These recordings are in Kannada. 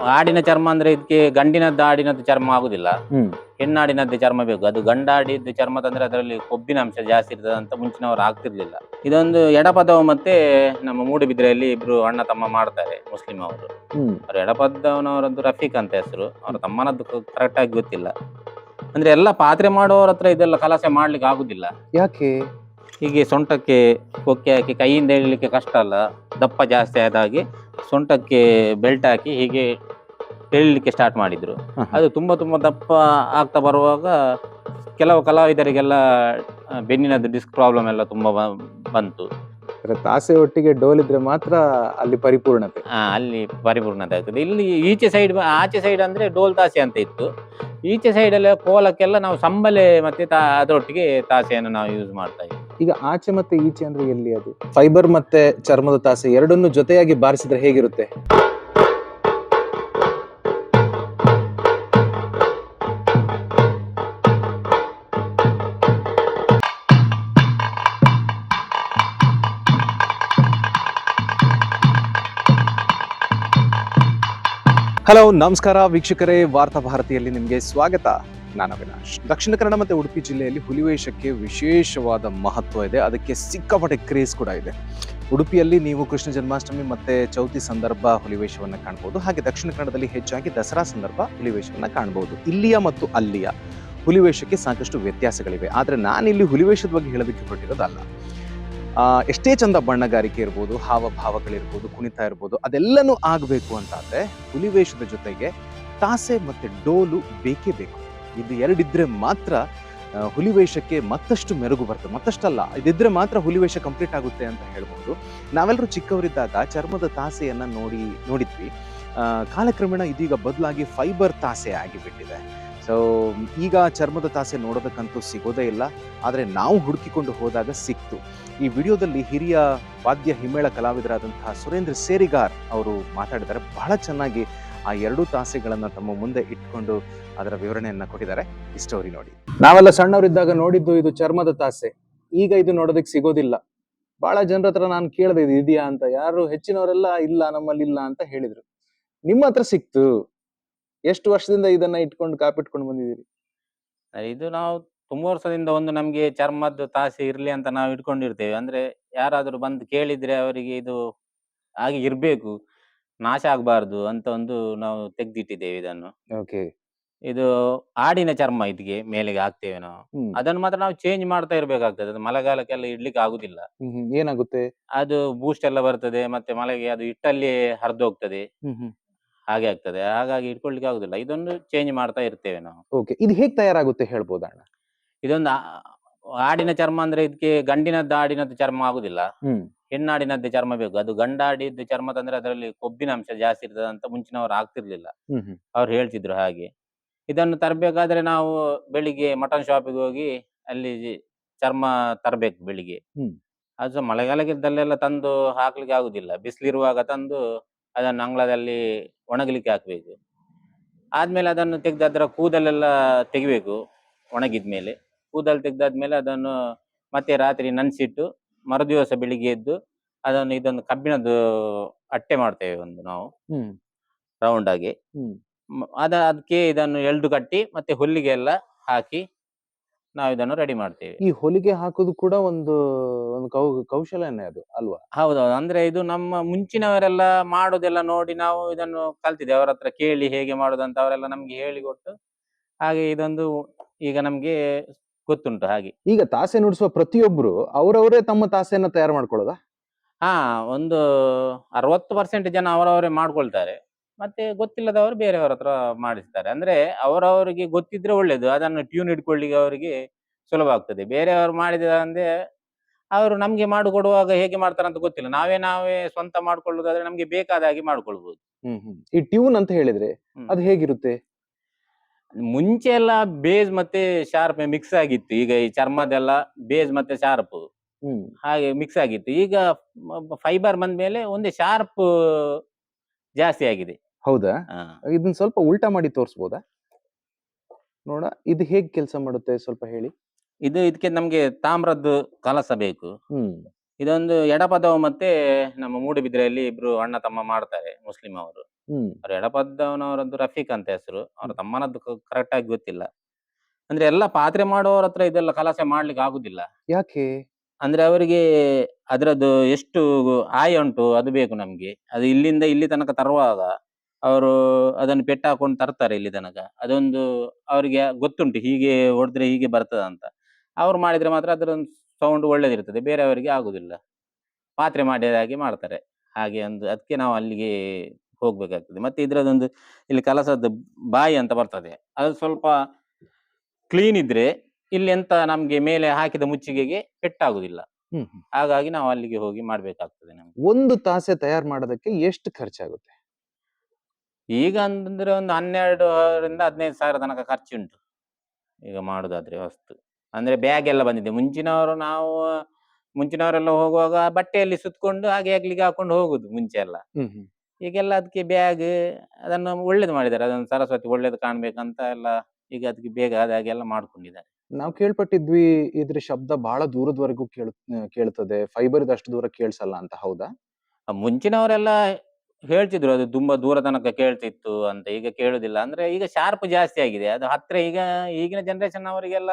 ಆಡಿನ ಚರ್ಮ ಅಂದ್ರೆ ಇದಕ್ಕೆ ಗಂಡಿನದ್ದು ಆಡಿನದ್ದು ಚರ್ಮ ಆಗುದಿಲ್ಲ. ಹ್ಮ್. ಹೆಣ್ಣಾಡಿನದ್ದು ಚರ್ಮ ಬೇಕು. ಅದು ಗಂಡಾಡಿದ್ದು ಚರ್ಮ ತಂದ್ರೆ ಅದರಲ್ಲಿ ಕೊಬ್ಬಿನ ಅಂಶ ಜಾಸ್ತಿ ಇರ್ತದೆ ಅಂತ ಮುಂಚಿನವರು ಆಗ್ತಿರ್ಲಿಲ್ಲ. ಇದೊಂದು ಎಡಪದವ ಮತ್ತೆ ನಮ್ಮ ಮೂಡುಬಿದ್ರೆಯಲ್ಲಿ ಇಬ್ರು ಅಣ್ಣ ತಮ್ಮ ಮಾಡ್ತಾರೆ ಮುಸ್ಲಿಂ ಅವರು. ಹ್ಮ್. ಅವ್ರು ಎಡಪದವನವರದ್ದು ರಫೀಕ್ ಅಂತ ಹೆಸರು. ಅವ್ರ ತಮ್ಮನದ್ದು ಕರೆಕ್ಟ್ ಆಗಿ ಗೊತ್ತಿಲ್ಲ. ಅಂದ್ರೆ ಎಲ್ಲ ಪಾತ್ರೆ ಮಾಡುವವರ ಹತ್ರ ಇದೆಲ್ಲ ಕಲಸೆ ಮಾಡ್ಲಿಕ್ಕೆ ಆಗುದಿಲ್ಲ. ಯಾಕೆ? ಹೀಗೆ ಸೊಂಟಕ್ಕೆ ಕೊಕ್ಕೆ ಹಾಕಿ ಕೈಯಿಂದ ಎಳಿಲಿಕ್ಕೆ ಕಷ್ಟ ಅಲ್ಲ ದಪ್ಪ ಜಾಸ್ತಿ ಆದಾಗೆ ಸೊಂಟಕ್ಕೆ ಬೆಲ್ಟ್ ಹಾಕಿ ಹೀಗೆ ಎಳಿಲಿಕ್ಕೆ ಸ್ಟಾರ್ಟ್ ಮಾಡಿದರು. ಅದು ತುಂಬ ತುಂಬ ದಪ್ಪ ಆಗ್ತಾ ಬರುವಾಗ ಕೆಲವು ಕಲಾವಿದರಿಗೆಲ್ಲ ಬೆನ್ನಿನದ್ದು ಡಿಸ್ಕ್ ಪ್ರಾಬ್ಲಮ್ ಎಲ್ಲ ತುಂಬ ಬಂತು. ತಾಸೆ ಒಟ್ಟಿಗೆ ಡೋಲಿದ್ರೆ ಮಾತ್ರ ಅಲ್ಲಿ ಪರಿಪೂರ್ಣತೆ. ಅಲ್ಲಿ ಪರಿಪೂರ್ಣತೆ ಆಗ್ತದೆ. ಇಲ್ಲಿ ಈಚೆ ಸೈಡ್ ಆಚೆ ಸೈಡ್ ಅಂದ್ರೆ ಡೋಲ್ ತಾಸೆ ಅಂತ ಇತ್ತು. ಈಚೆ ಸೈಡ್ ಅಲ್ಲಿ ಕೋಲಕ್ಕೆಲ್ಲ ನಾವು ಸಂಬಲೆ ಮತ್ತೆ ತಾ ಅದರೊಟ್ಟಿಗೆ ತಾಸೆಯನ್ನು ನಾವು ಯೂಸ್ ಮಾಡ್ತಾ ಇದ್ವಿ. ಈಗ ಆಚೆ ಮತ್ತೆ ಈಚೆ ಅಂದ್ರೆ ಎಲ್ಲಿ ಅದು? ಫೈಬರ್ ಮತ್ತೆ ಚರ್ಮದ ತಾಸೆ ಎರಡನ್ನು ಜೊತೆಯಾಗಿ ಬಾರಿಸಿದ್ರೆ ಹೇಗಿರುತ್ತೆ? ಹಲೋ, ನಮಸ್ಕಾರ ವೀಕ್ಷಕರೇ, ವಾರ್ತಾ ಭಾರತಿಯಲ್ಲಿ ನಿಮಗೆ ಸ್ವಾಗತ. ನಾನು ಅವಿನಾಶ್ ದಕ್ಷಿಣ ಕನ್ನಡ ಮತ್ತೆ ಉಡುಪಿ ಜಿಲ್ಲೆಯಲ್ಲಿ ಹುಲಿವೇಷಕ್ಕೆ ವಿಶೇಷವಾದ ಮಹತ್ವ ಇದೆ. ಅದಕ್ಕೆ ಸಿಕ್ಕಾಪಟ್ಟೆ ಕ್ರೇಜ್ ಕೂಡ ಇದೆ. ಉಡುಪಿಯಲ್ಲಿ ನೀವು ಕೃಷ್ಣ ಜನ್ಮಾಷ್ಟಮಿ ಮತ್ತೆ ಚೌತಿ ಸಂದರ್ಭ ಹುಲಿವೇಷವನ್ನ ಕಾಣಬಹುದು ಹಾಗೆ ದಕ್ಷಿಣ ಕನ್ನಡದಲ್ಲಿ ಹೆಚ್ಚಾಗಿ ದಸರಾ ಸಂದರ್ಭ ಹುಲಿವೇಷವನ್ನ ಕಾಣಬಹುದು ಇಲ್ಲಿಯ ಮತ್ತು ಅಲ್ಲಿಯ ಹುಲಿವೇಷಕ್ಕೆ ಸಾಕಷ್ಟು ವ್ಯತ್ಯಾಸಗಳಿವೆ. ಆದ್ರೆ ನಾನಿಲ್ಲಿ ಹುಲಿವೇಷದ ಬಗ್ಗೆ ಹೇಳೋದಕ್ಕೆ ಹೊರಟಿರೋದಲ್ಲ. ಎಷ್ಟೇ ಚಂದ ಬಣ್ಣಗಾರಿಕೆ ಇರ್ಬೋದು ಹಾವಭಾವಗಳಿರ್ಬೋದು ಕುಣಿತ ಇರ್ಬೋದು, ಅದೆಲ್ಲನೂ ಆಗಬೇಕು ಅಂತಾದರೆ ಹುಲಿವೇಷದ ಜೊತೆಗೆ ತಾಸೆ ಮತ್ತೆ ಡೋಲು ಬೇಕೇ ಬೇಕು. ಇದು ಎರಡಿದ್ರೆ ಮಾತ್ರ ಹುಲಿವೇಷಕ್ಕೆ ಮತ್ತಷ್ಟು ಮೆರುಗು ಬರ್ತದೆ. ಮತ್ತಷ್ಟಲ್ಲ, ಇದಿದ್ರೆ ಮಾತ್ರ ಹುಲಿವೇಷ ಕಂಪ್ಲೀಟ್ ಆಗುತ್ತೆ ಅಂತ ಹೇಳ್ಬೋದು. ನಾವೆಲ್ಲರೂ ಚಿಕ್ಕವರಿದ್ದಾಗ ಚರ್ಮದ ತಾಸೆಯನ್ನ ನೋಡಿ, ನೋಡಿದ್ವಿ. ಕಾಲಕ್ರಮೇಣ ಇದೀಗ ಬದಲಾಗಿ ಫೈಬರ್ ತಾಸೆ ಆಗಿಬಿಟ್ಟಿದೆ. ಸೊ ಈಗ ಚರ್ಮದ ತಾಸೆ ನೋಡೋದಕ್ಕಂತೂ ಸಿಗೋದೇ ಇಲ್ಲ. ಆದರೆ ನಾವು ಹುಡುಕಿಕೊಂಡು ಹೋದಾಗ ಸಿಕ್ತು. ಈ ವಿಡಿಯೋದಲ್ಲಿ ಹಿರಿಯ ವಾದ್ಯ ಹಿಮ್ಮೇಳ ಕಲಾವಿದರಾದಂತಹ ಸುರೇಂದ್ರ ಸೇರಿಗಾರ್ ಅವರು ಮಾತಾಡಿದ್ದಾರೆ. ಬಹಳ ಚೆನ್ನಾಗಿ ಆ ಎರಡು ತಾಸೆಗಳನ್ನ ತಮ್ಮ ಮುಂದೆ ಇಟ್ಕೊಂಡು ಅದರ ವಿವರಣೆಯನ್ನ ಕೊಟ್ಟಿದ್ದಾರೆ. ಈ ಸ್ಟೋರಿ ನೋಡಿ. ನಾವೆಲ್ಲ ಸಣ್ಣವರಿದ್ದಾಗ ನೋಡಿದ್ದು ಇದು ಚರ್ಮದ ತಾಸೆ. ಈಗ ಇದು ನೋಡೋದಕ್ಕೆ ಸಿಗೋದಿಲ್ಲ. ಬಹಳ ಜನರ ಹತ್ರ ನಾನು ಕೇಳಿದೆ ಇದು ಇದೆಯಾ ಅಂತ. ಯಾರು ಹೆಚ್ಚಿನವರೆಲ್ಲ ಇಲ್ಲ ನಮ್ಮಲ್ಲಿ ಇಲ್ಲ ಅಂತ ಹೇಳಿದ್ರು. ನಿಮ್ಮ ಹತ್ರ ಸಿಕ್ತು. ಎಷ್ಟು ವರ್ಷದಿಂದ ಇದನ್ನ ಇಟ್ಕೊಂಡು ಕಾಪಿಟ್ಕೊಂಡು ಬಂದಿದ್ದೀರಿ? ಇದು ನಾವು ತುಂಬಾ ವರ್ಷದಿಂದ ಒಂದು ನಮ್ಗೆ ಚರ್ಮದ್ದು ತಾಸೆ ಇರ್ಲಿ ಅಂತ ನಾವು ಇಟ್ಕೊಂಡಿರ್ತೇವೆ. ಅಂದ್ರೆ ಯಾರಾದ್ರೂ ಬಂದು ಕೇಳಿದ್ರೆ ಅವರಿಗೆ ಇದು ಆಗಿ ಇರ್ಬೇಕು. ನಾಶ ಆಗಬಾರ್ದು ಅಂತ ಒಂದು ನಾವು ತೆಗ್ದಿಟ್ಟಿದ್ದೇವೆ ಇದನ್ನು. ಓಕೆ. ಇದು ಆಡಿನ ಚರ್ಮ ಇದಕ್ಕೆ ಮೇಲೆಗೆ ಹಾಕ್ತೇವೆ ನಾವು. ಹ್ಮ್. ಅದನ್ನು ಮಾತ್ರ ನಾವು ಚೇಂಜ್ ಮಾಡ್ತಾ ಇರ್ಬೇಕಾಗ್ತದೆ. ಅದು ಮಳೆಗಾಲಕ್ಕೆಲ್ಲ ಇಡ್ಲಿಕ್ಕೆ ಆಗುದಿಲ್ಲ. ಹ್ಮ್ ಹ್ಮ್. ಏನಾಗುತ್ತೆ? ಅದು ಬೂಸ್ಟ್ ಎಲ್ಲ ಬರ್ತದೆ ಮತ್ತೆ ಮಳೆಗೆ ಅದು ಇಟ್ಟಲ್ಲಿ ಹರಿದು ಹೋಗ್ತದೆ. ಹ್ಮ್ ಹ್ಮ್. ಹಾಗೆ ಆಗ್ತದೆ. ಹಾಗಾಗಿ ಇಟ್ಕೊಳ್ಲಿಕ್ಕೆ ಆಗುದಿಲ್ಲ. ಇದೊಂದು ಚೇಂಜ್ ಮಾಡ್ತಾ ಇರ್ತೇವೆ ನಾವು. ಓಕೆ. ಇದು ಹೇಗ್ ತಯಾರಾಗುತ್ತೆ ಹೇಳ್ಬೋದಾ ಅಣ್ಣ? ಇದೊಂದು ಆ- ಆಡಿನ ಚರ್ಮ ಅಂದ್ರೆ ಇದಕ್ಕೆ ಗಂಡಿನದ್ದು ಆಡಿನದ್ದು ಚರ್ಮ ಆಗುದಿಲ್ಲ. ಹ್ಮ್. ಹೆಣ್ಣಾಡಿನದ್ದು ಚರ್ಮ ಬೇಕು. ಅದು ಗಂಡಾಡಿದ್ದು ಚರ್ಮ ತಂದ್ರೆ ಅದರಲ್ಲಿ ಕೊಬ್ಬಿನ ಅಂಶ ಜಾಸ್ತಿ ಇರ್ತದೆ ಅಂತ ಮುಂಚಿನವರು ಆಗ್ತಿರ್ಲಿಲ್ಲ. ಅವ್ರು ಹೇಳ್ತಿದ್ರು ಹಾಗೆ. ಇದನ್ನು ತರಬೇಕಾದ್ರೆ ನಾವು ಬೆಳಿಗ್ಗೆ ಮಟನ್ ಶಾಪಿಗೆ ಹೋಗಿ ಅಲ್ಲಿ ಚರ್ಮ ತರಬೇಕು ಬೆಳಿಗ್ಗೆ. ಅದು ಸಹ ಮಳೆಗಾಲಕ್ಕಿದ್ದಲ್ಲೆಲ್ಲ ತಂದು ಹಾಕ್ಲಿಕ್ಕೆ ಆಗುದಿಲ್ಲ. ಬಿಸಿಲಿರುವಾಗ ತಂದು ಅದನ್ನು ಅಂಗಳದಲ್ಲಿ ಒಣಗಲಿಕ್ಕೆ ಹಾಕ್ಬೇಕು. ಆದ್ಮೇಲೆ ಅದನ್ನು ತೆಗೆದು ಅದರ ಕೂದಲೆಲ್ಲ ತೆಗಿಬೇಕು ಒಣಗಿದ್ಮೇಲೆ. ಕೂದಲು ತೆಗ್ದಾದ್ಮೇಲೆ ಅದನ್ನು ಮತ್ತೆ ರಾತ್ರಿ ನೆನೆಸಿಟ್ಟು ಮರುದಿವಸ ಬೆಳಿಗ್ಗೆ ಎದ್ದು ಅದನ್ನು ಇದೊಂದು ಕಬ್ಬಿಣದ್ದು ಅಟ್ಟೆ ಮಾಡ್ತೇವೆ ಒಂದು ನಾವು. ಹ್ಮ್. ರೌಂಡ್ ಆಗಿ. ಹ್ಮ್. ಮ್- ಅದ ಅದಕ್ಕೆ ಇದನ್ನು ಎಳ್ದು ಕಟ್ಟಿ ಮತ್ತೆ ಹುಲ್ಲಿಗೆ ಎಲ್ಲ ಹಾಕಿ ನಾವು ಇದನ್ನು ರೆಡಿ ಮಾಡ್ತೇವೆ. ಈ ಹೊಲಿಗೆ ಹಾಕೋದು ಕೂಡ ಒಂದು ಒಂದು ಕೌ ಕೌಶಲನೇ ಅದು ಅಲ್ವಾ? ಹೌದೌದು. ಅಂದ್ರೆ ಇದು ನಮ್ಮ ಮುಂಚಿನವರೆಲ್ಲ ಮಾಡೋದೆಲ್ಲ ನೋಡಿ ನಾವು ಇದನ್ನು ಕಲ್ತಿದ್ದೆ ಅವರ ಹತ್ರ ಕೇಳಿ ಹೇಗೆ ಮಾಡೋದಂತ ಅವರೆಲ್ಲ ನಮ್ಗೆ ಹೇಳಿಕೊಟ್ಟು ಹಾಗೆ ಇದೊಂದು ಈಗ ನಮ್ಗೆ ಗೊತ್ತುಂಟು ಹಾಗೆ. ಈಗ ತಾಸೆ ನುಡಿಸುವ ಪ್ರತಿಯೊಬ್ರು ಅವರವರೇ ತಮ್ಮ ತಾಸೆಯನ್ನ ತಯಾರು ಮಾಡ್ಕೊಳ್ಳೋದಾ? ಹಾ ಒಂದು ಅರವತ್ತು ಪರ್ಸೆಂಟ್ ಜನ ಅವರವರೇ ಮಾಡ್ಕೊಳ್ತಾರೆ. ಮತ್ತೆ ಗೊತ್ತಿಲ್ಲದವರು ಬೇರೆಯವರ ಹತ್ರ ಮಾಡಿಸ್ತಾರೆ. ಅಂದ್ರೆ ಅವರವರಿಗೆ ಗೊತ್ತಿದ್ರೆ ಒಳ್ಳೇದು. ಅದನ್ನು ಟ್ಯೂನ್ ಇಟ್ಕೊಳ್ಳಿಕ್ಕೆ ಅವರಿಗೆ ಸುಲಭ ಆಗ್ತದೆ ಬೇರೆಯವರು ಮಾಡಿದ ಅಂದ್ರೆ ಅವರು ನಮ್ಗೆ ಮಾಡಿಕೊಡುವಾಗ ಹೇಗೆ ಮಾಡ್ತಾರೆ ಅಂತ ಗೊತ್ತಿಲ್ಲ. ನಾವೇ ನಾವೇ ಸ್ವಂತ ಮಾಡ್ಕೊಳ್ಳೋದಾದ್ರೆ ನಮ್ಗೆ ಬೇಕಾದ ಹಾಗೆ ಮಾಡ್ಕೊಳ್ಬಹುದು ಹ್ಮ್ ಹ್ಮ್. ಈ ಟ್ಯೂನ್ ಅಂತ ಹೇಳಿದ್ರೆ ಅದು ಹೇಗಿರುತ್ತೆ? ಮುಂಚೆ ಎಲ್ಲ ಬೇಸ್ ಮತ್ತೆ ಶಾರ್ಪ್ ಮಿಕ್ಸ್ ಆಗಿತ್ತು. ಈಗ ಈ ಚರ್ಮದೆಲ್ಲ ಬೇಸ್ ಮತ್ತೆ ಶಾರ್ಪ್. ಹ್ಮ್. ಹಾಗೆ ಮಿಕ್ಸ್ ಆಗಿತ್ತು. ಈಗ ಫೈಬರ್ ಬಂದ ಮೇಲೆ ಒಂದೇ ಶಾರ್ಪ್ ಜಾಸ್ತಿ ಆಗಿದೆ. ಹೌದಾ? ಹಾ. ಇದನ್ನ ಸ್ವಲ್ಪ ಉಲ್ಟಾ ಮಾಡಿ ತೋರಿಸ್ಬೋದಾ? ನೋಡ ಇದು ಹೇಗ್ ಕೆಲಸ ಮಾಡುತ್ತೆ ಸ್ವಲ್ಪ ಹೇಳಿ. ಇದು ಇದಕ್ಕೆ ನಮ್ಗೆ ತಾಮ್ರದ್ದು ಕಲಸ ಬೇಕು. ಹ್ಮ್. ಇದೊಂದು ಎಡಪದವು ಮತ್ತೆ ನಮ್ಮ ಮೂಡುಬಿದ್ರೆಯಲ್ಲಿ ಇಬ್ರು ಅಣ್ಣ ತಮ್ಮ ಮಾಡ್ತಾರೆ ಮುಸ್ಲಿಂ ಅವರು. ಹ್ಮ್. ಅವ್ರ ಎಡಪದ್ದವನವರದ್ದು ರಫೀಕ್ ಅಂತ ಹೆಸರು. ಅವ್ರ ತಮ್ಮನದ್ದು ಕರೆಕ್ಟ್ ಆಗಿ ಗೊತ್ತಿಲ್ಲ. ಅಂದ್ರೆ ಎಲ್ಲ ಪಾತ್ರೆ ಮಾಡುವವರ ಹತ್ರ ಇದೆಲ್ಲ ಕಲಾಸೆ ಮಾಡ್ಲಿಕ್ಕೆ ಆಗುದಿಲ್ಲ. ಯಾಕೆ? ಅಂದ್ರೆ ಅವರಿಗೆ ಅದರದ್ದು ಎಷ್ಟು ಆಯ ಉಂಟು ಅದು ಬೇಕು ನಮ್ಗೆ. ಅದು ಇಲ್ಲಿಂದ ಇಲ್ಲಿ ತನಕ ತರುವಾಗ ಅವರು ಅದನ್ನು ಪೆಟ್ಟು ಹಾಕೊಂಡು ತರ್ತಾರೆ ಇಲ್ಲಿ ತನಕ. ಅದೊಂದು ಅವರಿಗೆ ಗೊತ್ತುಂಟು ಹೀಗೆ ಹೊಡೆದ್ರೆ ಹೀಗೆ ಬರ್ತದ ಅಂತ. ಅವ್ರು ಮಾಡಿದ್ರೆ ಮಾತ್ರ ಅದರ ಸೌಂಡ್ ಒಳ್ಳೇದಿರ್ತದೆ ಬೇರೆಯವರಿಗೆ ಆಗುದಿಲ್ಲ. ಪಾತ್ರೆ ಮಾಡಿದ ಹಾಗೆ ಮಾಡ್ತಾರೆ. ಹಾಗೆ ಒಂದು ಅದಕ್ಕೆ ನಾವು ಅಲ್ಲಿಗೆ ಹೋಗ್ಬೇಕಾಗ್ತದೆ. ಮತ್ತೆ ಇದ್ರದೊಂದು ಇಲ್ಲಿ ಕಲಸದ ಬಾಯಿ ಅಂತ ಬರ್ತದೆ. ಅದು ಸ್ವಲ್ಪ ಕ್ಲೀನ್ ಇದ್ರೆ ಇಲ್ಲಿ ಎಂತ ನಮ್ಗೆ ಮೇಲೆ ಹಾಕಿದ ಮುಚ್ಚಿಗೆಗೆ ಪೆಟ್ಟಾಗುದಿಲ್ಲ. ಹಾಗಾಗಿ ನಾವು ಅಲ್ಲಿಗೆ ಹೋಗಿ ಮಾಡ್ಬೇಕಾಗ್ತದೆ ನಮ್ಗೆ. ಒಂದು ತಾಸೆ ತಯಾರು ಮಾಡೋದಕ್ಕೆ ಎಷ್ಟು ಖರ್ಚಾಗುತ್ತೆ? ಈಗ ಅಂದ್ರೆ ಒಂದು ಹನ್ನೆರಡರಿಂದ ಹದಿನೈದು ಸಾವಿರ ತನಕ ಖರ್ಚುಂಟು. ಈಗ ಮಾಡುದಾದ್ರೆ ವಸ್ತು. ಅಂದ್ರೆ ಬ್ಯಾಗ್ ಎಲ್ಲ ಬಂದಿದೆ. ಮುಂಚಿನವರು ನಾವು ಮುಂಚಿನವರೆಲ್ಲ ಹೋಗುವಾಗ ಬಟ್ಟೆಯಲ್ಲಿ ಸುತ್ಕೊಂಡು ಹಾಗೆ ಆಗ್ಲಿಕ್ಕೆ ಹಾಕೊಂಡು ಹೋಗುದು ಮುಂಚೆ ಎಲ್ಲ. ಈಗೆಲ್ಲ ಅದಕ್ಕೆ ಬ್ಯಾಗ್ ಅದನ್ನು ಒಳ್ಳೇದು ಮಾಡಿದ್ದಾರೆ. ಅದನ್ನು ಸರಸ್ವತಿ ಒಳ್ಳೇದು ಕಾಣ್ಬೇಕಂತ ಎಲ್ಲ ಈಗ ಅದಕ್ಕೆ ಬೇಗ ಆದ ಎಲ್ಲ ಮಾಡ್ಕೊಂಡಿದ್ದಾರೆ. ನಾವು ಕೇಳ್ಪಟ್ಟಿದ್ವಿ ಇದ್ರ ಶಬ್ದ ಬಹಳ ದೂರದವರೆಗೂ ಕೇಳ ಕೇಳ್ತದೆ. ಫೈಬರ್ ಅಷ್ಟು ದೂರ ಕೇಳಿಸಲ್ಲ ಅಂತ ಹೌದಾ? ಮುಂಚಿನವರೆಲ್ಲ ಹೇಳ್ತಿದ್ರು ಅದು ತುಂಬಾ ದೂರ ತನಕ ಕೇಳ್ತಿತ್ತು ಅಂತ. ಈಗ ಕೇಳುದಿಲ್ಲ. ಅಂದ್ರೆ ಈಗ ಶಾರ್ಪ್ ಜಾಸ್ತಿ ಆಗಿದೆ. ಅದು ಹತ್ರ ಈಗ ಈಗಿನ ಜನರೇಷನ್ ಅವರಿಗೆಲ್ಲ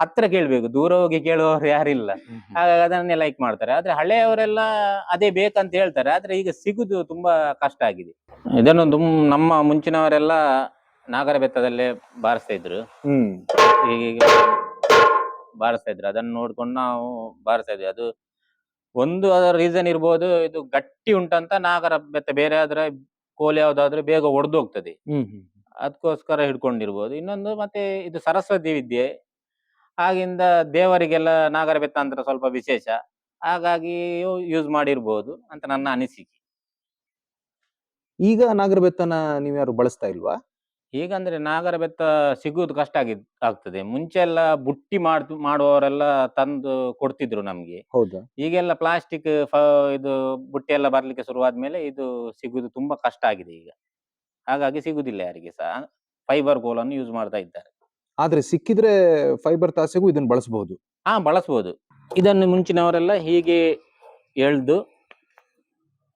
ಹತ್ರ ಕೇಳ್ಬೇಕು ದೂರ ಹೋಗಿ ಕೇಳುವವರು ಯಾರಿಲ್ಲ. ಹಾಗಾಗಿ ಅದನ್ನೇ ಲೈಕ್ ಮಾಡ್ತಾರೆ. ಆದ್ರೆ ಹಳೆಯವರೆಲ್ಲ ಅದೇ ಬೇಕಂತ ಹೇಳ್ತಾರೆ. ಆದ್ರೆ ಈಗ ಸಿಗುದು ತುಂಬಾ ಕಷ್ಟ ಆಗಿದೆ. ಇದನ್ನು ತುಂಬ ನಮ್ಮ ಮುಂಚಿನವರೆಲ್ಲ ನಾಗರ ಬೆತ್ತದಲ್ಲೇ ಬಾರಿಸ್ತಾ ಇದ್ರು. ಹ್ಮ್. ಈಗ ಬಾರಿಸ್ತಾ ಇದ್ರು. ಅದನ್ನು ನೋಡ್ಕೊಂಡು ನಾವು ಬಾರಿಸ್ತಾ ಇದ್ವಿ. ಅದು ಒಂದು ಅದರ ರೀಸನ್ ಇರ್ಬೋದು ಇದು ಗಟ್ಟಿ ಉಂಟಂತ ನಾಗರ ಬೆತ್ತ ಬೇರೆ ಆದ್ರೆ ಕೋಲಿ ಯಾವ್ದಾದ್ರೆ ಬೇಗ ಒಡೆದು ಹೋಗ್ತದೆ ಅದಕ್ಕೋಸ್ಕರ ಹಿಡ್ಕೊಂಡಿರ್ಬೋದು. ಇನ್ನೊಂದು ಮತ್ತೆ ಇದು ಸರಸ್ವತಿ ವಿದ್ಯೆ. ಆಗಿಂದ ದೇವರಿಗೆಲ್ಲ ನಾಗರ ಬೆತ್ತ ಅಂತ ಸ್ವಲ್ಪ ವಿಶೇಷ. ಹಾಗಾಗಿ ಯೂಸ್ ಮಾಡಿರ್ಬೋದು ಅಂತ ನನ್ನ ಅನಿಸಿಕೆ. ಈಗ ನಾಗರ ಬೆತ್ತನ ನೀವ್ಯಾರು ಬಳಸ್ತಾ ಇಲ್ವಾ? ಈಗ ಅಂದ್ರೆ ನಾಗರ ಬೆತ್ತ ಸಿಗುವುದು ಕಷ್ಟ ಆಗಿ ಆಗ್ತದೆ. ಮುಂಚೆ ಎಲ್ಲ ಬುಟ್ಟಿ ಮಾಡ್ ಮಾಡುವವರೆಲ್ಲ ತಂದು ಕೊಡ್ತಿದ್ರು ನಮ್ಗೆ. ಹೌದು? ಈಗೆಲ್ಲ ಪ್ಲಾಸ್ಟಿಕ್ ಇದು ಬುಟ್ಟಿ ಎಲ್ಲ ಬರ್ಲಿಕ್ಕೆ ಶುರುವಾದ್ಮೇಲೆ ಇದು ಸಿಗುದು ತುಂಬಾ ಕಷ್ಟ ಆಗಿದೆ ಈಗ. ಹಾಗಾಗಿ ಸಿಗುದಿಲ್ಲ ಯಾರಿಗೆ ಸಹ. ಫೈಬರ್ ಗೋಲನ್ನು ಯೂಸ್ ಮಾಡ್ತಾ ಇದ್ದಾರೆ. ಆದ್ರೆ ಸಿಕ್ಕಿದ್ರೆ ಫೈಬರ್ ತಾಸೆಗೂ ಇದನ್ನ ಬಳಸಬಹುದು ಹಾ ಬಳಸಬಹುದು ಇದನ್ನು ಮುಂಚಿನವರೆಲ್ಲ ಹೀಗೆ ಎಳ್ದು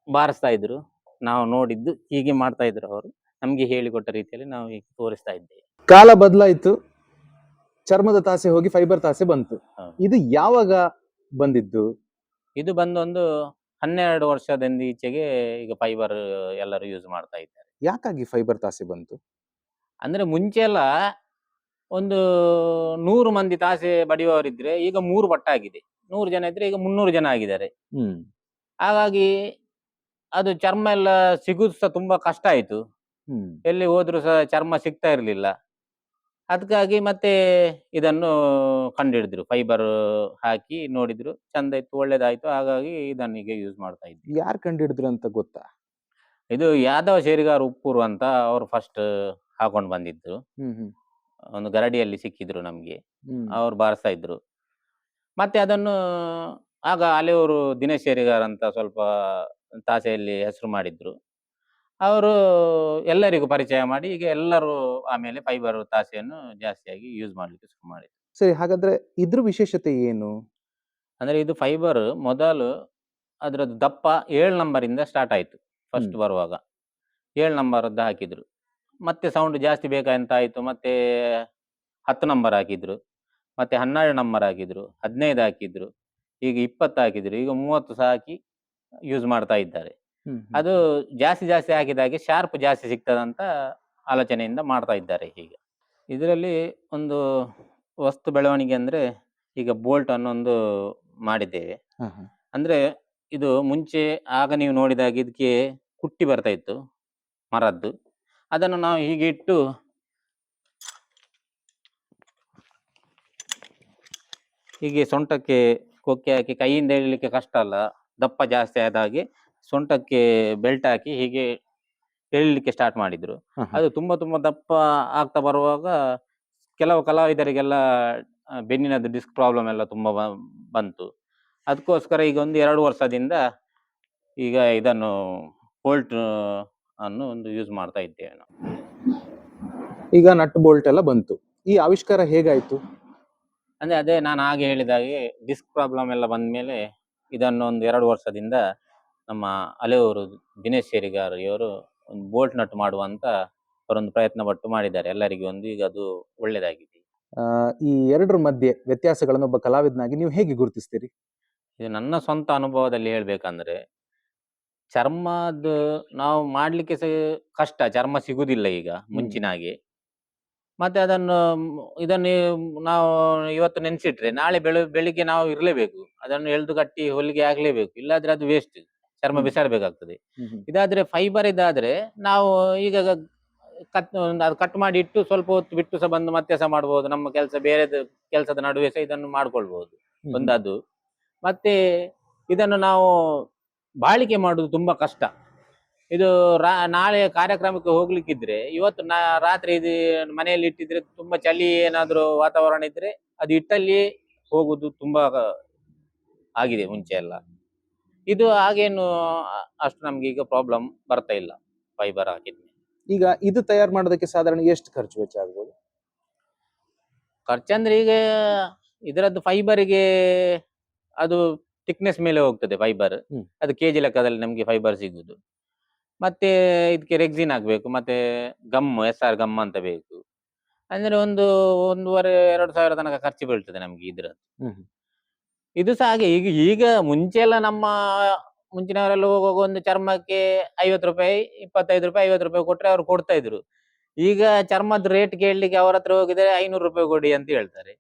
ಬಾರಿಸ್ತಾ ಇದ್ರು. ನಾವು ನೋಡಿದ್ದು ಹೀಗೆ ಮಾಡ್ತಾ ಇದ್ರು ಅವರು. ನಮ್ಗೆ ಹೇಳಿಕೊಟ್ಟ ರೀತಿಯಲ್ಲಿ ನಾವು ಈಗ ತೋರಿಸ್ತಾ ಇದ್ದೇವೆ. ಕಾಲ ಬದಲಾಯಿತು. ಚರ್ಮದ ತಾಸೆ ಹೋಗಿ ಫೈಬರ್ ತಾಸೆ ಬಂತು. ಹೌದು. ಇದು ಯಾವಾಗ ಬಂದಿದ್ದು? ಇದು ಬಂದು ಒಂದು ಹನ್ನೆರಡು ವರ್ಷದಿಂದ ಈಚೆಗೆ ಈಗ ಫೈಬರ್ ಎಲ್ಲರೂ ಯೂಸ್ ಮಾಡ್ತಾ ಇದ್ದಾರೆ. ಯಾಕಾಗಿ ಫೈಬರ್ ತಾಸೆ ಬಂತು? ಅಂದ್ರೆ ಮುಂಚೆ ಎಲ್ಲ ಒಂದು ನೂರು ಮಂದಿ ತಾಸೆ ಬಡಿಯುವವರಿದ್ರೆ ಈಗ ಮೂರು ಪಟ್ಟಾಗಿದೆ ನೂರು ಜನ ಇದ್ರೆ ಈಗ ಮುನ್ನೂರು ಜನ ಆಗಿದ್ದಾರೆ. ಹ್ಮ್. ಹಾಗಾಗಿ ಅದು ಚರ್ಮ ಎಲ್ಲ ಸಿಗುದು ಸಹ ತುಂಬಾ ಕಷ್ಟ ಆಯ್ತು. ಎಲ್ಲಿ ಹೋದ್ರು ಸಹ ಚರ್ಮ ಸಿಗ್ತಾ ಇರಲಿಲ್ಲ. ಅದಕ್ಕಾಗಿ ಮತ್ತೆ ಇದನ್ನು ಕಂಡುಹಿಡಿದ್ರು ಫೈಬರ್ ಹಾಕಿ ನೋಡಿದ್ರು. ಚಂದ ಇತ್ತು ಒಳ್ಳೇದಾಯ್ತು. ಹಾಗಾಗಿ ಇದನ್ನ ಈಗ ಯೂಸ್ ಮಾಡ್ತಾ ಇದ್ವಿ ಯಾರು ಕಂಡುಹಿಡಿದ್ರು ಅಂತ ಗೊತ್ತಾ? ಇದು ಯಾದವ ಶೇರಿಗಾರ್ ಉಪ್ಪೂರು ಅಂತ ಅವ್ರು ಫಸ್ಟ್ ಹಾಕೊಂಡು ಬಂದಿದ್ರು ಒಂದು ಗರಡಿಯಲ್ಲಿ ಸಿಕ್ಕಿದ್ರು ನಮ್ಗೆ. ಅವ್ರು ಬಾರಿಸ್ತಾ ಇದ್ರು. ಮತ್ತೆ ಅದನ್ನು ಆಗ ಅಲೆಯವರು ದಿನೇಶ್ ಶೇರಿಗಾರ್ ಅಂತ ಸ್ವಲ್ಪ ತಾಸೆಯಲ್ಲಿ ಹೆಸರು ಮಾಡಿದ್ರು. ಅವರು ಎಲ್ಲರಿಗೂ ಪರಿಚಯ ಮಾಡಿ ಈಗ ಎಲ್ಲರೂ ಆಮೇಲೆ ಫೈಬರ್ ತಾಸೆಯನ್ನು ಜಾಸ್ತಿಯಾಗಿ ಯೂಸ್ ಮಾಡ್ಲಿಕ್ಕೆ ಶುರು ಮಾಡಿದ್ರು. ಸರಿ ಹಾಗಾದ್ರೆ ಇದ್ರ ವಿಶೇಷತೆ ಏನು? ಅಂದ್ರೆ ಇದು ಫೈಬರ್ ಮೊದಲು ಅದರದ್ದು ದಪ್ಪ ಏಳು ನಂಬರಿಂದ ಸ್ಟಾರ್ಟ್ ಆಯ್ತು. ಫಸ್ಟ್ ಬರುವಾಗ. ಏಳು ನಂಬರದ್ದು ಹಾಕಿದ್ರು. ಮತ್ತೆ ಸೌಂಡ್ ಜಾಸ್ತಿ ಬೇಕಂತ ಆಯ್ತು ಮತ್ತೆ ಹತ್ತು ನಂಬರ್ ಹಾಕಿದ್ರು. ಮತ್ತೆ ಹನ್ನೆರಡು ನಂಬರ್ ಹಾಕಿದ್ರು. ಹದಿನೈದು ಹಾಕಿದ್ರು. ಈಗ ಇಪ್ಪತ್ತು ಹಾಕಿದ್ರು. ಈಗ ಮೂವತ್ತು ಸಹ ಹಾಕಿ ಯೂಸ್ ಮಾಡ್ತಾ ಇದ್ದಾರೆ. ಅದು ಜಾಸ್ತಿ ಜಾಸ್ತಿ ಹಾಕಿದಾಗೆ ಶಾರ್ಪ್ ಜಾಸ್ತಿ ಸಿಗ್ತದಂತ ಆಲೋಚನೆಯಿಂದ ಮಾಡ್ತಾ ಇದ್ದಾರೆ ಈಗ ಇದರಲ್ಲಿ ಒಂದು ವಸ್ತು ಬೆಳವಣಿಗೆ ಅಂದ್ರೆ ಈಗ ಬೋಲ್ಟ್ ಅನ್ನೊಂದು ಮಾಡಿದ್ದೇವೆ. ಅಂದ್ರೆ ಇದು ಮುಂಚೆ ಆಗ ನೀವು ನೋಡಿದಾಗ ಇದಕ್ಕೆ ಕುಟ್ಟಿ ಬರ್ತಾ ಇತ್ತು ಮರದ್ದು. ಅದನ್ನು ನಾವು ಹೀಗೆ ಇಟ್ಟು ಹೀಗೆ ಸೊಂಟಕ್ಕೆ ಕೊಕ್ಕೆ ಹಾಕಿ ಕೈಯಿಂದ ಎಳಿಲಿಕ್ಕೆ ಕಷ್ಟ ಅಲ್ಲ ದಪ್ಪ ಜಾಸ್ತಿ ಆದ ಹಾಗೆ ಸೊಂಟಕ್ಕೆ ಬೆಲ್ಟ್ ಹಾಕಿ ಹೀಗೆ ಎಳಿಲಿಕ್ಕೆ ಸ್ಟಾರ್ಟ್ ಮಾಡಿದ್ರು. ಅದು ತುಂಬಾ ತುಂಬಾ ದಪ್ಪ ಆಗ್ತಾ ಬರುವಾಗ ಕೆಲವು ಕಲಾವಿದರಿಗೆಲ್ಲ ಬೆನ್ನಿನದ್ದು ಡಿಸ್ಕ್ ಪ್ರಾಬ್ಲಮ್ ಎಲ್ಲ ತುಂಬಾ ಬ- ಬಂತು ಅದಕ್ಕೋಸ್ಕರ ಈಗ ಒಂದು ಎರಡು ವರ್ಷದಿಂದ ಈಗ ಇದನ್ನು ಬೋಲ್ಟ್ ಅನ್ನು ಒಂದು ಯೂಸ್ ಮಾಡ್ತಾ ಇದ್ದೇವೆ ನಾವು ಈಗ ನಟ್ ಬೋಲ್ಟ್ ಎಲ್ಲ ಬಂತು. ಈ ಆವಿಷ್ಕಾರ ಹೇಗಾಯ್ತು? ಅಂದ್ರೆ ಅದೇ ನಾನು ಹಾಗೆ ಹೇಳಿದಾಗೆ ಡಿಸ್ಕ್ ಪ್ರಾಬ್ಲಮ್ ಎಲ್ಲ ಬಂದ್ಮೇಲೆ ಇದನ್ನು ಒಂದು ಎರಡು ವರ್ಷದಿಂದ ನಮ್ಮ ಅಲೆಯವರು ದಿನೇಶ್ ಶೇರಿಗಾರ್ ಇವರು ಒಂದು ಬೋಲ್ಟ್ ನಟ್ ಮಾಡುವಂತ ಅವರೊಂದು ಪ್ರಯತ್ನ ಪಟ್ಟು ಮಾಡಿದ್ದಾರೆ. ಎಲ್ಲರಿಗೂ ಒಂದು ಈಗ ಅದು ಒಳ್ಳೇದಾಗಿದೆ. ಆ, ಈ ಎರಡರ ಮಧ್ಯೆ ವ್ಯತ್ಯಾಸಗಳನ್ನು ಒಬ್ಬ ಕಲಾವಿದನಾಗಿ ನೀವು ಹೇಗೆ ಗುರುತಿಸ್ತೀರಿ? ಇದು ನನ್ನ ಸ್ವಂತ ಅನುಭವದಲ್ಲಿ ಹೇಳ್ಬೇಕಂದ್ರೆ ಚರ್ಮದ್ದು ನಾವು ಮಾಡ್ಲಿಕ್ಕೆ ಸಹ ಕಷ್ಟ ಚರ್ಮ ಸಿಗುದಿಲ್ಲ ಈಗ ಮುಂಚಿನ ಹಾಗೆ ಮತ್ತೆ ಅದನ್ನು ಇದನ್ನು ನಾವು ಇವತ್ತು ನೆನೆಸಿಟ್ರೆ ನಾಳೆ ಬೆಳ ಬೆಳಿಗ್ಗೆ ನಾವು ಇರಲೇಬೇಕು. ಅದನ್ನು ಎಳೆದು ಕಟ್ಟಿ ಹೊಲಿಗೆ ಆಗ್ಲೇಬೇಕು ಇಲ್ಲಾದ್ರೆ ಅದು ವೇಸ್ಟ್ ಚರ್ಮ ಹ್ಮ್. ಬಿಸಾಡಬೇಕಾಗ್ತದೆ. ಇದಾದ್ರೆ ಫೈಬರ್ ಇದಾದ್ರೆ ನಾವು ಈಗ ಗ- ಕಟ್ ಒಂದು ಅದು ಕಟ್ ಮಾಡಿ ಇಟ್ಟು ಸ್ವಲ್ಪ ಹೊತ್ತು ಬಿಟ್ಟು ಸಹ ಬಂದು ಮತ್ತೆ ಸಹ ಮಾಡ್ಬೋದು. ನಮ್ಮ ಕೆಲಸ ಬೇರೆದು ಕೆಲಸದ ನಡುವೆ ಸಹ ಇದನ್ನು ಮಾಡ್ಕೊಳ್ಬಹುದು ಅದು ಮತ್ತೆ ಇದನ್ನು ನಾವು ಬಾಳಿಕೆ ಮಾಡುದು ತುಂಬಾ ಕಷ್ಟ. ಇದು ರಾ ನಾಳೆ ಕಾರ್ಯಕ್ರಮಕ್ಕೆ ಹೋಗ್ಲಿಕ್ಕಿದ್ರೆ ಇವತ್ತು ನಾ ರಾತ್ರಿ ಇದು ಮನೆಯಲ್ಲಿ ಇಟ್ಟಿದ್ರೆ ತುಂಬಾ ಚಳಿ ಏನಾದರೂ ವಾತಾವರಣ ಇದ್ರೆ ಅದು ಇಟ್ಟಲ್ಲಿ ಹೋಗುದು ತುಂಬಾ ಆಗಿದೆ ಮುಂಚೆ ಎಲ್ಲ. ಇದು ಹಾಗೇನು ಅಷ್ಟು ನಮ್ಗೆ ಈಗ ಪ್ರಾಬ್ಲಮ್ ಬರ್ತಾ ಇಲ್ಲ ಫೈಬರ್ ಹಾಕಿದ್ಮೇಲೆ. ಈಗ ಇದು ತಯಾರು ಮಾಡೋದಕ್ಕೆ ಸಾಧಾರಣ ಎಷ್ಟು ಖರ್ಚು ವೆಚ್ಚ ಆಗ್ಬೋದು? ಖರ್ಚಂದ್ರೆ ಈಗ ಇದರದ್ದು ಫೈಬರಿಗೆ ಅದು ಥಿಕ್ನೆಸ್ ಮೇಲೆ ಹೋಗ್ತದೆ ಫೈಬರ್ ಹ್ಮ್. ಅದು ಕೆಜಿ ಲೆಕ್ಕದಲ್ಲಿ ನಮಗೆ ಫೈಬರ್ ಸಿಗುದು. ಮತ್ತೆ ಇದಕ್ಕೆ ರೆಕ್ಸಿನ್ ಹಾಕ್ಬೇಕು ಮತ್ತೆ ಗಮ್ ಎಸ್ ಆರ್ ಗಮ್ ಅಂತ ಬೇಕು. ಅಂದ್ರೆ ಒಂದು ಒಂದೂವರೆ ಎರಡು ಸಾವಿರ ತನಕ ಖರ್ಚು ಬೀಳ್ತದೆ ನಮ್ಗೆ ಇದ್ರ ಹ್ಮ್. ಇದು ಸಹ ಹಾಗೆ ಈಗ ಈಗ ಮುಂಚೆ ಎಲ್ಲ ನಮ್ಮ ಮುಂಚಿನವರೆಲ್ಲ ಹೋಗುವಾಗ ಒಂದು ಚರ್ಮಕ್ಕೆ ಐವತ್ತು ರೂಪಾಯಿ ಇಪ್ಪತ್ತೈದು ರೂಪಾಯಿ ಐವತ್ತು ರೂಪಾಯಿ ಕೊಟ್ರೆ ಅವ್ರು ಕೊಡ್ತಾ ಇದ್ರು. ಈಗ ಚರ್ಮದ ರೇಟ್ ಕೇಳಲಿಕ್ಕೆ ಅವ್ರ ಹತ್ರ ಹೋಗಿದ್ರೆ ಐನೂರು ರೂಪಾಯಿ ಕೊಡಿ ಅಂತ ಹೇಳ್ತಾರೆ.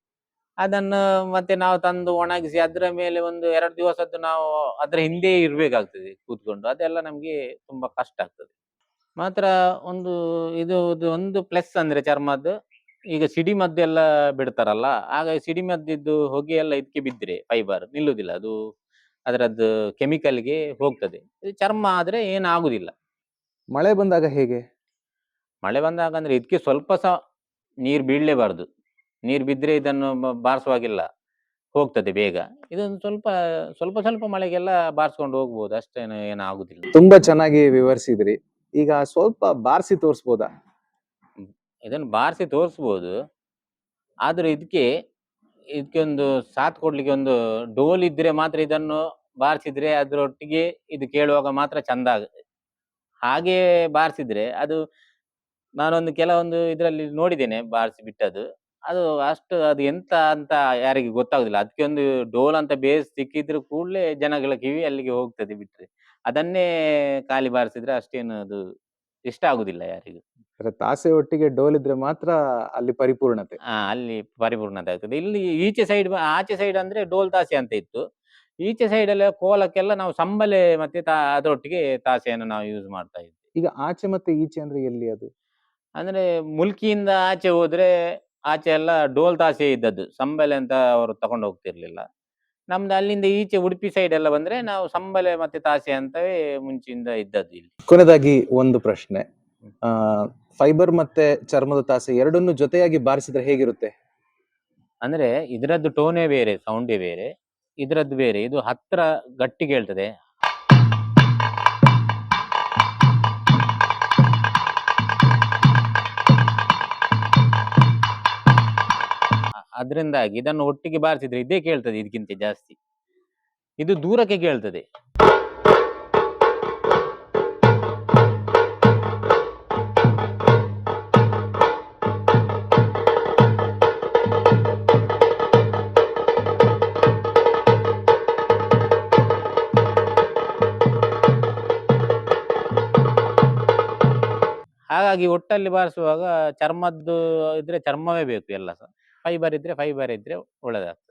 ಅದನ್ನು ಮತ್ತೆ ನಾವು ತಂದು ಒಣಗಿಸಿ ಅದರ ಮೇಲೆ ಒಂದು ಎರಡು ದಿವಸದ್ದು ನಾವು ಅದರ ಹಿಂದೆ ಇರ್ಬೇಕಾಗ್ತದೆ ಕೂತ್ಕೊಂಡು. ಅದೆಲ್ಲ ನಮ್ಗೆ ತುಂಬಾ ಕಷ್ಟ ಆಗ್ತದೆ. ಮಾತ್ರ ಒಂದು ಇದು ಒಂದು ಪ್ಲಸ್ ಅಂದ್ರೆ ಚರ್ಮದ್ದು ಈಗ ಸಿಡಿ ಸಿಡಿಮದ್ದೆಲ್ಲ ಬಿಡ್ತಾರಲ್ಲ ಆಗ ಸಿಡಿಮದ್ದಿದ್ದು ಹೊಗೆ ಎಲ್ಲ ಇದಕ್ಕೆ ಬಿದ್ದರೆ ಫೈಬರ್ ನಿಲ್ಲುವುದಿಲ್ಲ ಅದು ಅದರದ್ದು ಕೆಮಿಕಲ್ಗೆ ಹೋಗ್ತದೆ. ಇದು ಚರ್ಮ ಆದರೆ ಏನಾಗುದಿಲ್ಲ. ಮಳೆ ಬಂದಾಗ ಹೇಗೆ? ಮಳೆ ಬಂದಾಗ ಅಂದ್ರೆ ಇದಕ್ಕೆ ಸ್ವಲ್ಪ ಸಹ ನೀರು ಬೀಳಲೇಬಾರ್ದು. ನೀರು ಬಿದ್ದರೆ ಇದನ್ನು ಬಾರಿಸುವಾಗಿಲ್ಲ. ಹೋಗ್ತದೆ ಬೇಗ. ಇದೊಂದು ಸ್ವಲ್ಪ ಸ್ವಲ್ಪ ಸ್ವಲ್ಪ ಮಳೆಗೆಲ್ಲ ಬಾರಿಸ್ಕೊಂಡು ಹೋಗ್ಬೋದು. ಅಷ್ಟೇನು ಏನಾಗುದಿಲ್ಲ ತುಂಬಾ ಚೆನ್ನಾಗಿ ವಿವರಿಸಿದ್ರಿ. ಈಗ ಸ್ವಲ್ಪ ಬಾರಿಸಿ ತೋರಿಸ್ಬೋದಾ? ಇದನ್ನು ಬಾರಿಸಿ ತೋರಿಸ್ಬೋದು. ಆದ್ರೆ ಇದಕ್ಕೆ ಇದಕ್ಕೆ ಒಂದು ಸಾಥ್ ಕೊಡ್ಲಿಕ್ಕೆ ಒಂದು ಡೋಲ್ ಇದ್ರೆ ಮಾತ್ರ ಇದನ್ನು ಬಾರಿಸಿದ್ರೆ ಅದರೊಟ್ಟಿಗೆ ಇದು ಕೇಳುವಾಗ ಮಾತ್ರ ಚಂದ ಆಗುತ್ತೆ ಹಾಗೆ ಬಾರಿಸಿದ್ರೆ ಅದು ನಾನೊಂದು ಕೆಲವೊಂದು ಇದರಲ್ಲಿ ನೋಡಿದ್ದೇನೆ ಬಾರಿಸಿ ಬಿಟ್ಟದ್ದು. ಅದು ಅಷ್ಟು ಅದು ಎಂತ ಅಂತ ಯಾರಿಗೆ ಗೊತ್ತಾಗುದಿಲ್ಲ. ಅದಕ್ಕೆ ಒಂದು ಡೋಲ್ ಅಂತ ಬೇಸ್ ಸಿಕ್ಕಿದ್ರು ಕೂಡಲೇ ಜನಗಳ ಕಿವಿ ಅಲ್ಲಿಗೆ ಹೋಗ್ತದೆ ಬಿಟ್ರೆ. ಅದನ್ನೇ ಖಾಲಿ ಬಾರಿಸಿದ್ರೆ ಅಷ್ಟೇನು ಅದು ಇಷ್ಟ ಆಗುದಿಲ್ಲ ಯಾರಿಗೂ. ಅಂದ್ರೆ ತಾಸೆ ಒಟ್ಟಿಗೆ ಡೋಲ್ ಇದ್ರೆ ಮಾತ್ರ ಅಲ್ಲಿ ಪರಿಪೂರ್ಣತೆ. ಆ ಅಲ್ಲಿ ಪರಿಪೂರ್ಣತೆ ಆಗ್ತದೆ. ಇಲ್ಲಿ ಈಚೆ ಸೈಡ್ ಆಚೆ ಸೈಡ್ ಅಂದ್ರೆ ಡೋಲ್ ತಾಸೆ ಅಂತ ಇತ್ತು. ಈಚೆ ಸೈಡ್ ಅಲ್ಲಿ ಕೋಲಕ್ಕೆಲ್ಲ ನಾವು ಸಂಬಲೆ ಮತ್ತೆ ತಾ ಅದರೊಟ್ಟಿಗೆ ತಾಸೆಯನ್ನು ನಾವು ಯೂಸ್ ಮಾಡ್ತಾ ಇದ್ವಿ. ಈಗ ಆಚೆ ಮತ್ತೆ ಈಚೆ ಅಂದ್ರೆ ಎಲ್ಲಿ ಅದು? ಅಂದ್ರೆ ಮುಲ್ಕಿಯಿಂದ ಆಚೆ ಹೋದ್ರೆ ಆಚೆ ಎಲ್ಲ ಡೋಲ್ ತಾಸೆ ಇದ್ದದ್ದು. ಸಂಬಲೆ ಅಂತ ಅವರು ತಗೊಂಡು ಹೋಗ್ತಿರ್ಲಿಲ್ಲ. ನಮ್ದು ಅಲ್ಲಿಂದ ಈಚೆ ಉಡುಪಿ ಸೈಡ್ ಎಲ್ಲ ಬಂದ್ರೆ ನಾವು ಸಂಬಲೆ ಮತ್ತೆ ತಾಸೆ ಅಂತವೇ ಮುಂಚೆಯಿಂದ ಇದ್ದದ್ದು ಇಲ್ಲಿ. ಕೊನೆಯದಾಗಿ ಒಂದು ಪ್ರಶ್ನೆ. ಆ ಫೈಬರ್ ಮತ್ತೆ ಚರ್ಮದ ತಾಸೆ ಎರಡನ್ನು ಜೊತೆಯಾಗಿ ಬಾರಿಸಿದ್ರೆ ಹೇಗಿರುತ್ತೆ? ಅಂದ್ರೆ ಇದರದ್ದು ಟೋನೇ ಬೇರೆ ಸೌಂಡೇ ಬೇರೆ. ಇದರದ್ದು ಬೇರೆ. ಇದು ಹತ್ರ ಗಟ್ಟಿ ಕೇಳ್ತದೆ ಅದ್ರಿಂದಾಗಿ ಇದನ್ನು ಒಟ್ಟಿಗೆ ಬಾರಿಸಿದ್ರೆ ಇದೇ ಕೇಳ್ತದೆ ಇದಕ್ಕಿಂತ ಜಾಸ್ತಿ. ಇದು ದೂರಕ್ಕೆ ಕೇಳ್ತದೆ. ಹಾಗಾಗಿ ಒಟ್ಟಲ್ಲಿ ಬಾರಿಸುವಾಗ ಚರ್ಮದ್ದು ಇದ್ರೆ ಚರ್ಮವೇ ಬೇಕು ಎಲ್ಲ ಸಹ ಫೈಬರ್ ಇದ್ರೆ ಫೈಬರ್ ಇದ್ರೆ ಒಳ್ಳೆದಾಗ್ತದೆ.